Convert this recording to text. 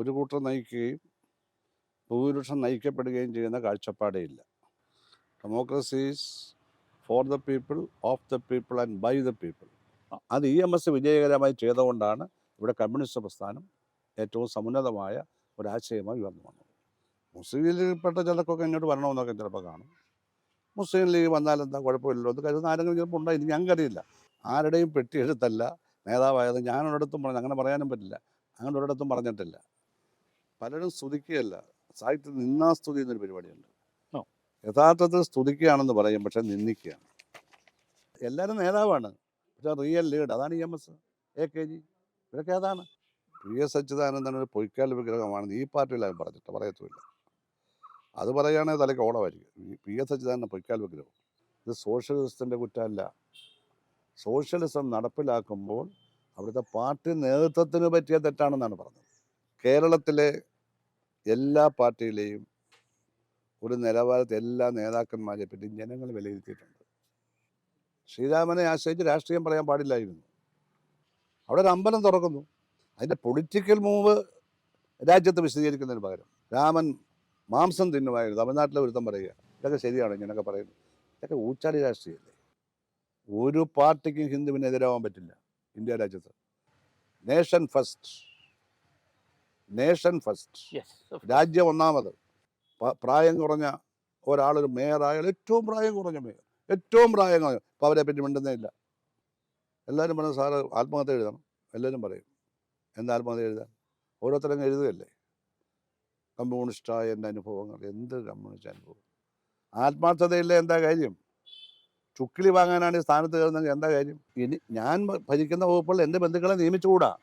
ഒരു കൂട്ടർ നയിക്കുകയും ഭൂരിപക്ഷം നയിക്കപ്പെടുകയും ചെയ്യുന്ന കാഴ്ചപ്പാടേ ഇല്ല. Democracies for the people of the people and by the people അത് ഇ എം എസ് വിജയകരമായി ചെയ്തുകൊണ്ടാണ് ഇവിടെ കമ്മ്യൂണിസ്റ്റ് പ്രസ്ഥാനം ഏറ്റവും സമുന്നതമായ ഒരാശയമായി ഉയർന്നു വന്നത്. മുസ്ലിം ലീഗിൽപ്പെട്ട ചിലർക്കൊക്കെ ഇങ്ങോട്ട് വരണമെന്നൊക്കെ ചിലപ്പോൾ കാണും. മുസ്ലിം ലീഗ് വന്നാൽ എന്താ കുഴപ്പമില്ലല്ലോ എന്ന് കരുതുന്ന ആരെങ്കിലും ചിലപ്പോൾ ഉണ്ടായി ഞാൻ ഞങ്ങൾക്കറിയില്ല. ആരുടെയും പെട്ടി എഴുത്തല്ല നേതാവായത് ഞാനൊരിടത്തും പറഞ്ഞു അങ്ങനെ പറയാനും പറ്റില്ല. അങ്ങനെ ഒരിടത്തും പറഞ്ഞിട്ടില്ല. പലരും സ്തുതിക്കുകയല്ല. സാഹിത്യത്തിൽ നിന്നാസ്തുതി എന്നൊരു പരിപാടിയുണ്ട്. യഥാർത്ഥത്തിൽ സ്തുതിക്കുകയാണെന്ന് പറയും പക്ഷെ നിന്ദിക്കുകയാണ്. എല്ലാവരും നേതാവാണ്. പക്ഷെ റിയൽ ലീഡ് അതാണ് E M S A K G ഇവരൊക്കെ അതാണ് പി എസ് അച്യുതാനന്ദൻ ഒരു പൊയ്ക്കാൽ വിഗ്രഹമാണെന്ന് ഈ പാർട്ടിയിൽ അവൻ പറഞ്ഞിട്ട് പറയത്തുമില്ല. അത് പറയുകയാണെങ്കിൽ തലയ്ക്ക് ഓളമായിരിക്കും. പി എസ് അച്യുതാനന്ദൻ പൊയ്ക്കാൽ വിഗ്രഹം. ഇത് സോഷ്യലിസത്തിന്റെ കുറ്റമല്ല. സോഷ്യലിസം നടപ്പിലാക്കുമ്പോൾ അവിടുത്തെ പാർട്ടി നേതൃത്വത്തിന് പറ്റിയ തെറ്റാണെന്നാണ് പറഞ്ഞത്. കേരളത്തിലെ എല്ലാ പാർട്ടിയിലെയും ഒരു നിലവാരത്തെ എല്ലാ നേതാക്കന്മാരെ പറ്റി ജനങ്ങൾ വിലയിരുത്തിയിട്ടുണ്ട്. ശ്രീരാമനെ ആശ്രയിച്ച് രാഷ്ട്രീയം പറയാൻ പാടില്ലായിരുന്നു. അവിടെ ഒരു അമ്പലം തുറക്കുന്നു. അതിന്റെ പൊളിറ്റിക്കൽ മൂവ് രാജ്യത്ത് വിശദീകരിക്കുന്നതിന് പകരം. രാമൻ മാംസം തിന്നുമായിരുന്നു. തമിഴ്നാട്ടിലെ ഒരുത്തം പറയുക ഇതൊക്കെ ശരിയാണ് ഇങ്ങനെയൊക്കെ പറയുന്നു. ഇതൊക്കെ ഊച്ചാടി രാഷ്ട്രീയമല്ലേ? ഒരു പാർട്ടിക്കും ഹിന്ദുവിനെതിരാവാൻ പറ്റില്ല. ഇന്ത്യ രാജ്യത്ത്. Nation first. Nation first. രാജ്യം ഒന്നാമത്. പ്രായം കുറഞ്ഞ ഒരാളൊരു മേയറായാൽ ഏറ്റവും പ്രായം കുറഞ്ഞ മേയർ. ഏറ്റവും പ്രായം കുറഞ്ഞ അപ്പം അവരെ പറ്റി മിണ്ടുന്നേ ഇല്ല. എല്ലാവരും പറഞ്ഞു സാറ് ആത്മഹത്യ എഴുതണം. എല്ലാവരും പറയും എന്താ ആത്മഹത്യ എഴുതാൻ? ഓരോരുത്തരും എഴുതുകയല്ലേ? കമ്മ്യൂണിസ്റ്റായ എന്റെ അനുഭവങ്ങൾ എന്ത് കമ്മ്യൂണിസ്റ്റ് അനുഭവം? ആത്മാർത്ഥതയില്ല എന്താ കാര്യം? ചുക്കിളി വാങ്ങാനാണ് ഈ സ്ഥാനത്ത് കയറുന്നെങ്കിൽ എന്താ കാര്യം? ഇനി ഞാൻ ഭരിക്കുന്ന വകുപ്പുകൾ എന്റെ ബന്ധുക്കളെ നിയമിച്ചുകൂടാ.